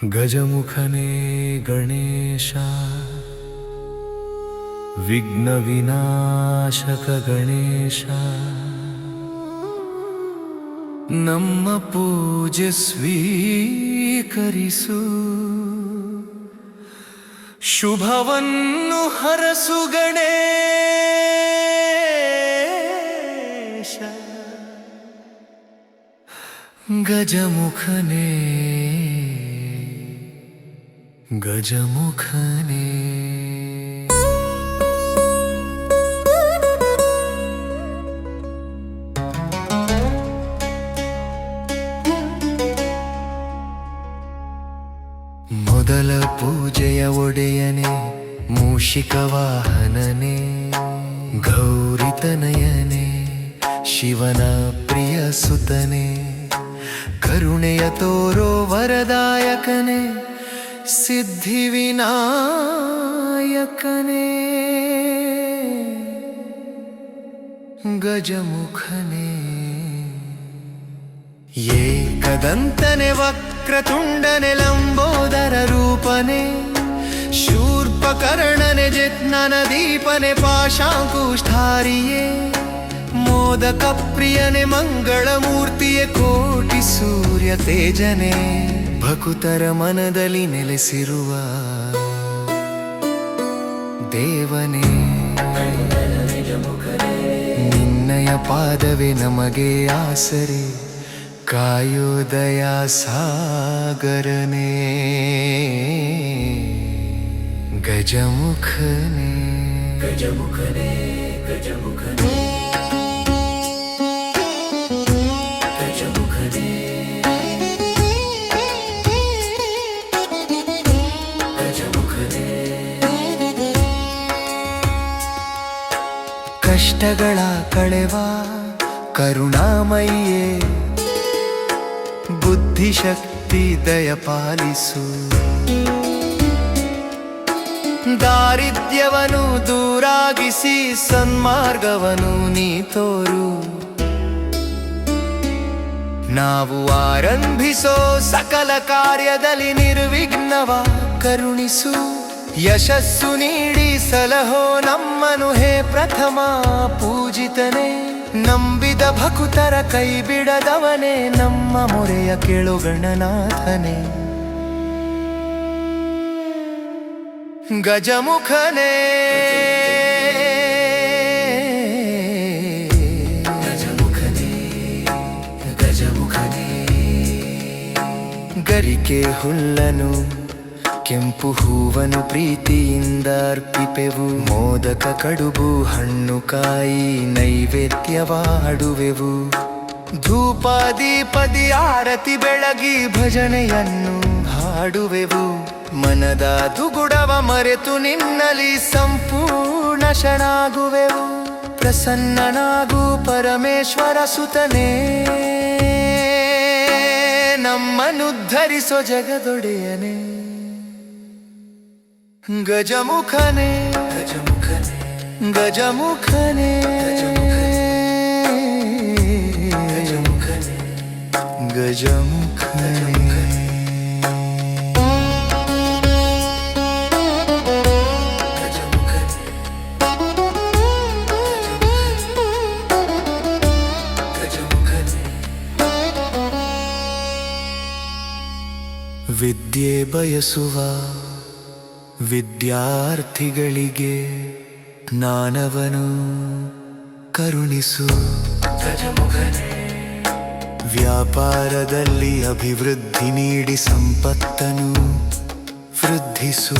ಗಜಮುಖನೇ ಗಣೇಶ ವಿಘ್ನ ವಿನಾಶಕ ಗಣೇಶ ನಮ್ಮ ಪೂಜೆ ಸ್ವೀಕರಿಸು ಶುಭವನ್ನು ಹರಸು ಗಣೇಶ ಗಜಮುಖನೇ ಗಜಮುಖನೇ. ಮೊದಲ ಪೂಜೆಯ ಒಡೆಯನೆ ಮೂಷಿಕ ವಾಹನನೆ. ಗೌರಿತನಯನೆ ಶಿವನ ಪ್ರಿಯ ಸುತನೆ. ಕರುಣೆಯ ತೋರೋ ವರದಾಯಕನೆ. सिद्धिविनायकने गजमुखने ये कदन्तने वक्रतुण्डने लम्बोदररूपने शूर्पकर्णने जित्ननदीपने पाशाङ्कुष्ठारिये मोदकप्रियने मङ्गलमूर्तिये कोटिसूर्यतेजने ಭಕುತರ ಮನದಲ್ಲಿ ನೆಲೆಸಿರುವ ದೇವನೇ ನಿನ್ನಯ ಪಾದವೇ ನಮಗೆ ಆಸರೆ ಕಾಯೋದಯ ಸಾಗರನೇ ಗಜಮುಖನೇ. ಗಜಮುಖನೇ ಗಜಮುಖನೇ. ಕಷ್ಟಗಳ ಕಳೆವ ಕರುಣಾಮಯ್ಯೇ, ಬುದ್ಧಿಶಕ್ತಿ ದಯ ಪಾಲಿಸು. ದಾರಿದ್ರ್ಯವನ್ನು ದೂರಾಗಿಸಿ ಸನ್ಮಾರ್ಗವನು ನೀ ತೋರು. ನಾವು ಆರಂಭಿಸೋ ಸಕಲ ಕಾರ್ಯದಲ್ಲಿ ನಿರ್ವಿಘ್ನವ ಕರುಣಿಸು. ಯಶಸ್ಸು ನೀಡಿ ಸಲಹೋ ನಮ್ಮನು ಹೇ ಪ್ರಥಮ ಪೂಜಿತನೇ. ನಂಬಿದ ಭಕುತರ ಕೈ ಬಿಡದವನೇ ನಮ್ಮ ಮೊರೆಯ ಕೇಳು ಗಣನಾಥನೇ ಗಜಮುಖನೇ. ಗರಿಕೆ ಹುಲ್ಲನು ಕೆಂಪು ಹೂವನು ಪ್ರೀತಿಯಿಂದ ಅರ್ಪಿಪೆವು. ಮೋದಕ ಕಡುಬು ಹಣ್ಣು ಕಾಯಿ ನೈವೇದ್ಯವಾಡುವೆವು. ಧೂಪ ದೀಪದಿ ಆರತಿ ಬೆಳಗಿ ಭಜನೆಯನ್ನು ಹಾಡುವೆವು. ಮನದ ದುಗುಡವ ಮರೆತು ನಿನ್ನಲಿ ಸಂಪೂರ್ಣ ಶಣಾಗುವೆವು ಪ್ರಸನ್ನನಾಗು ಪರಮೇಶ್ವರ ಸುತನೇ. ನಮ್ಮನುದ್ಧರಿಸೋ ಜಗದೊಡೆಯನೇ. ಗಜಮುಖನೇ ಗಜಮುಖನೇ ಗಜಮುಖನೇ ಗಜಮುಖನೇ ಗಜಮುಖನೇ ವಿದ್ಯೆ ಬಯಸುವ ವಿದ್ಯಾರ್ಥಿಗಳಿಗೆ ನಾನವನು ಕರುಣಿಸು. ವ್ಯಾಪಾರದಲ್ಲಿ ಅಭಿವೃದ್ಧಿ ನೀಡಿ ಸಂಪತ್ತನು ವೃದ್ಧಿಸು.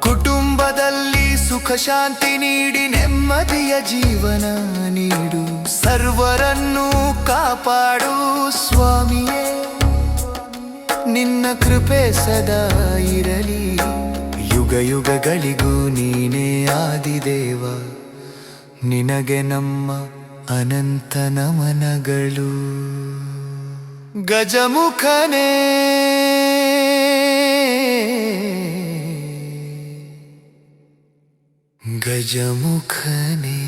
ಕುಟುಂಬದಲ್ಲಿ ಸುಖ ಶಾಂತಿ ನೀಡಿ ನೆಮ್ಮದಿಯ ಜೀವನ ನೀಡು. ಸರ್ವರನ್ನು ಕಾಪಾಡು ಸ್ವಾಮಿಯೇ. ನಿನ್ನ ಕೃಪೆ ಸದಾ ಇರಲಿ. ಯುಗ ಯುಗಗಳಿಗೂ ನೀನೇ ಆದಿದೇವ. ನಿನಗೆ ನಮ್ಮ ಅನಂತ ನಮನಗಳು. ಗಜಮುಖನೇ. ಗಜಮುಖನೇ.